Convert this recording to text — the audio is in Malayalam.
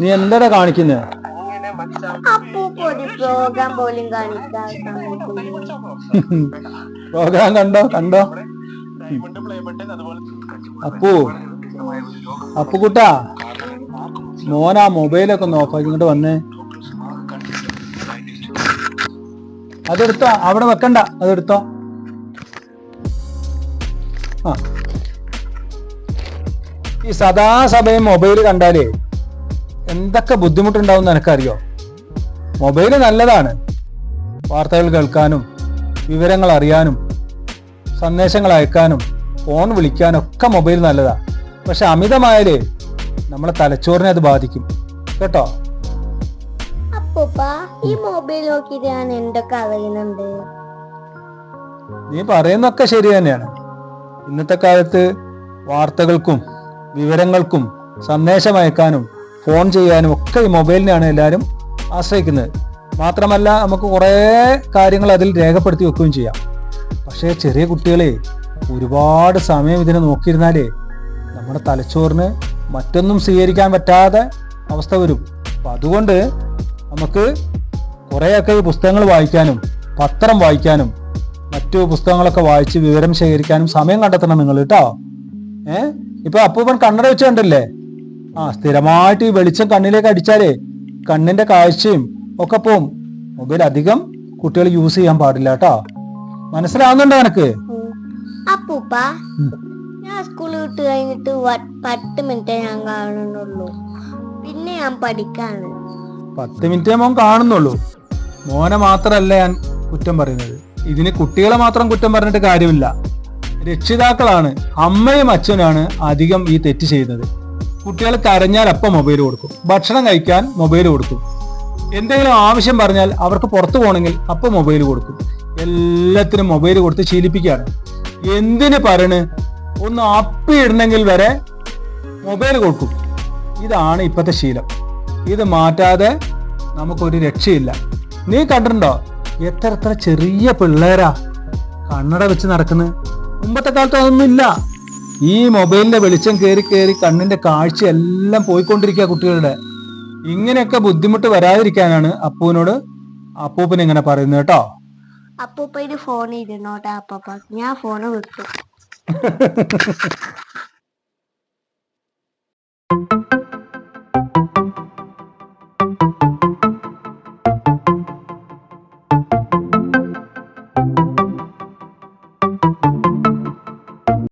നീ എന്താടാ കാണിക്കുന്നത് അപ്പൂപ്പ ഒരു പ്രോഗ്രാം കണ്ടോ? കണ്ടോ? അപ്പു അപ്പുകുട്ടാ മോനാ മൊബൈലൊക്കെ ഒന്ന് ഓഫാക്കി ഇങ്ങോട്ട് വന്നേ. അതെടുത്തോ അവിടെ വെക്കണ്ട അതെടുത്തോ. ആ. ഈ സദാസമയം മൊബൈൽ കണ്ടാലേ എന്തൊക്കെ ബുദ്ധിമുട്ടുണ്ടാവും നിനക്കറിയോ? മൊബൈൽ നല്ലതാണ്. വാർത്തകൾ കേൾക്കാനും വിവരങ്ങൾ അറിയാനും സന്ദേശങ്ങൾ അയക്കാനും ഫോൺ വിളിക്കാനും ഒക്കെ മൊബൈൽ നല്ലതാണ് പക്ഷെ അമിതമായാലേ നമ്മളെ തലച്ചോറിനെ അത് ബാധിക്കും. കേട്ടോ? ഈ മൊബൈൽ നോക്കിയിട്ട് ഞാൻ എന്തൊക്കെ അറിയുന്നുണ്ട്? നീ പറയുന്നൊക്കെ ശരി തന്നെയാണ്. ഇന്നത്തെ കാലത്ത് വാർത്തകൾക്കും വിവരങ്ങൾക്കും സന്ദേശം അയക്കാനും ഫോൺ ചെയ്യാനും ഒക്കെ ഈ മൊബൈലിനെയാണ് എല്ലാവരും ആശ്രയിക്കുന്നത്. മാത്രമല്ല നമുക്ക് കുറേ കാര്യങ്ങൾ അതിൽ രേഖപ്പെടുത്തി വെക്കുകയും ചെയ്യാം. പക്ഷേ ചെറിയ കുട്ടികളെ ഒരുപാട് സമയം ഇതിനെ നോക്കിയിരുന്നാലേ നമ്മുടെ തലച്ചോറിന് മറ്റൊന്നും സ്വീകരിക്കാൻ പറ്റാതെ അവസ്ഥ വരും. അപ്പം അതുകൊണ്ട് നമുക്ക് കുറേയൊക്കെ ഈ പുസ്തകങ്ങൾ വായിക്കാനും പത്രം വായിക്കാനും മറ്റു പുസ്തകങ്ങളൊക്കെ വായിച്ച് വിവരം ശേഖരിക്കാനും സമയം കണ്ടെത്തണം നിങ്ങൾ കേട്ടോ. ഏ? ഇപ്പൊ അപ്പൂപ്പൻ കണ്ണട വെച്ച് കണ്ടില്ലേ? ആ സ്ഥിരമായിട്ട് ഈ വെളിച്ചം കണ്ണിലേക്ക് അടിച്ചാലേ കണ്ണിന്റെ കാഴ്ചയും ഒക്കെ പോവും. മൊബൈൽ അധികം കുട്ടികൾ യൂസ് ചെയ്യാൻ പാടില്ല കേട്ടോ. മനസ്സിലാവുന്നുണ്ടോ എനക്ക് അപ്പൂപ്പ ഞാൻ സ്കൂൾ വിട്ട് കഴിഞ്ഞിട്ട് പത്ത് മിനിറ്റ് ഞാൻ കാണുന്നുള്ളൂ. പിന്നെ ഞാൻ പഠിക്കാണ്. പത്ത് മിനിറ്റേ മോൻ കാണുന്നുള്ളൂ. മോനെ മാത്രമല്ല ഞാൻ കുറ്റം പറയുന്നത്. ഇതിന് കുട്ടികളെ മാത്രം കുറ്റം പറഞ്ഞിട്ട് കാര്യമില്ല. രക്ഷിതാക്കളാണ് അമ്മയും അച്ഛനാണ് അധികം ഈ തെറ്റ് ചെയ്യുന്നത് കുട്ടികൾ കരഞ്ഞാൽ അപ്പം മൊബൈൽ കൊടുക്കും. ഭക്ഷണം കഴിക്കാൻ മൊബൈൽ കൊടുക്കും. എന്തെങ്കിലും ആവശ്യം പറഞ്ഞാൽ അവർക്ക് പുറത്തു പോകണമെങ്കിൽ അപ്പം മൊബൈൽ കൊടുക്കും. എല്ലാത്തിനും മൊബൈൽ കൊടുത്ത് ശീലിപ്പിക്കുകയാണ്. എന്തിന് പറയണ്? ഒന്ന് അപ്പി ഇടണമെങ്കിൽ വരെ മൊബൈൽ കൊടുക്കും. ഇതാണ് ഇപ്പോഴത്തെ ശീലം. ഇത് മാറ്റാതെ നമുക്കൊരു രക്ഷയില്ല. നീ കണ്ടിട്ടുണ്ടോ? എത്ര എത്ര ചെറിയ പിള്ളേരാ കണ്ണട വെച്ച് നടക്കുന്നത് മുമ്പത്തെ കാലത്ത് അതൊന്നുമില്ല. ഈ മൊബൈലിന്റെ വെളിച്ചം കയറി കയറി കണ്ണിന്റെ കാഴ്ച എല്ലാം പോയിക്കൊണ്ടിരിക്കുക കുട്ടികളുടെ. ഇങ്ങനെയൊക്കെ ബുദ്ധിമുട്ട് വരാതിരിക്കാനാണ് അപ്പൂവിനോട് അപ്പൂപ്പൻ ഇങ്ങനെ പറയുന്നത് കേട്ടോ. അപ്പൂപ്പ ഇത് ഫോൺ ഇരുന്നോട്ടെ അപ്പൂപ്പ ഞാൻ ഫോണ് വിട്ടു.